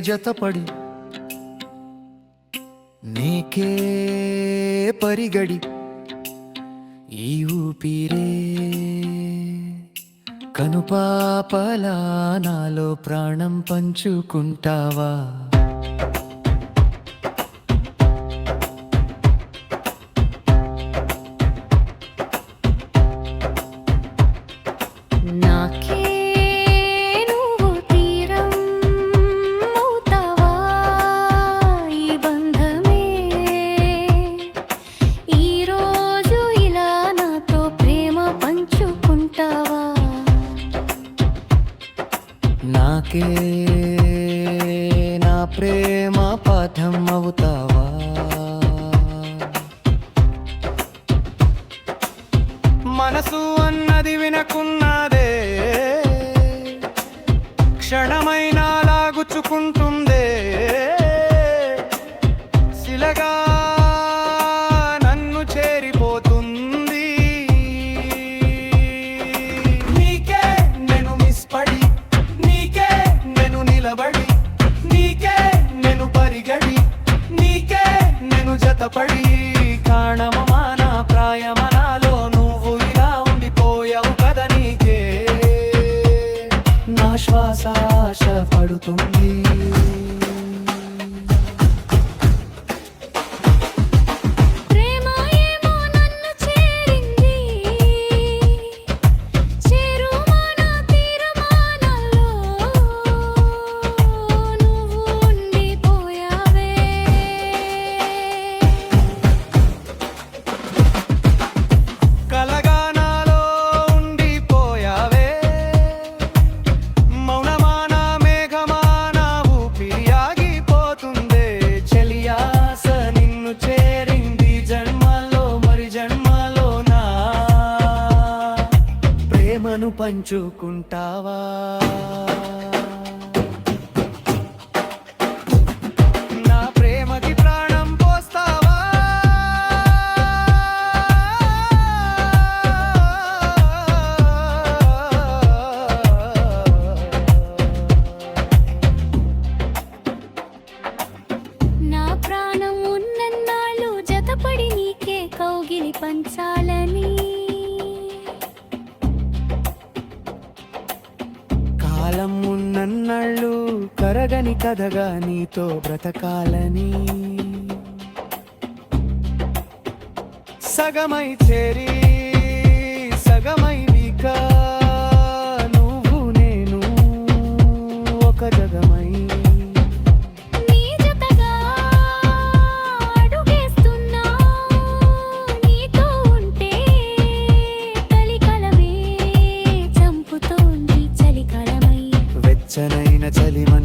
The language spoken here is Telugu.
జతపడి నీకే పరిగడి ఈ ఊపిరే కనుపాపలా నాలో ప్రాణం పంచుకుంటావా? నాకే నా ప్రేమ పాఠం అవుతావా? మనసు అన్నది వినకున్నదే జతపడి కాణమమాన ప్రాయమనాలో నువ్వు ఇలా ఉండిపోయావు కదా నీకే. నా శ్వాస ఆశ పడుతుంది. నిన్ను చేరింది జన్మలో మరి జన్మలో నా ప్రేమను పంచుకుంటావా? కాలం కరగని కథగా నీతో బ్రతకాలని. సగమై చేరి ചലിമൺ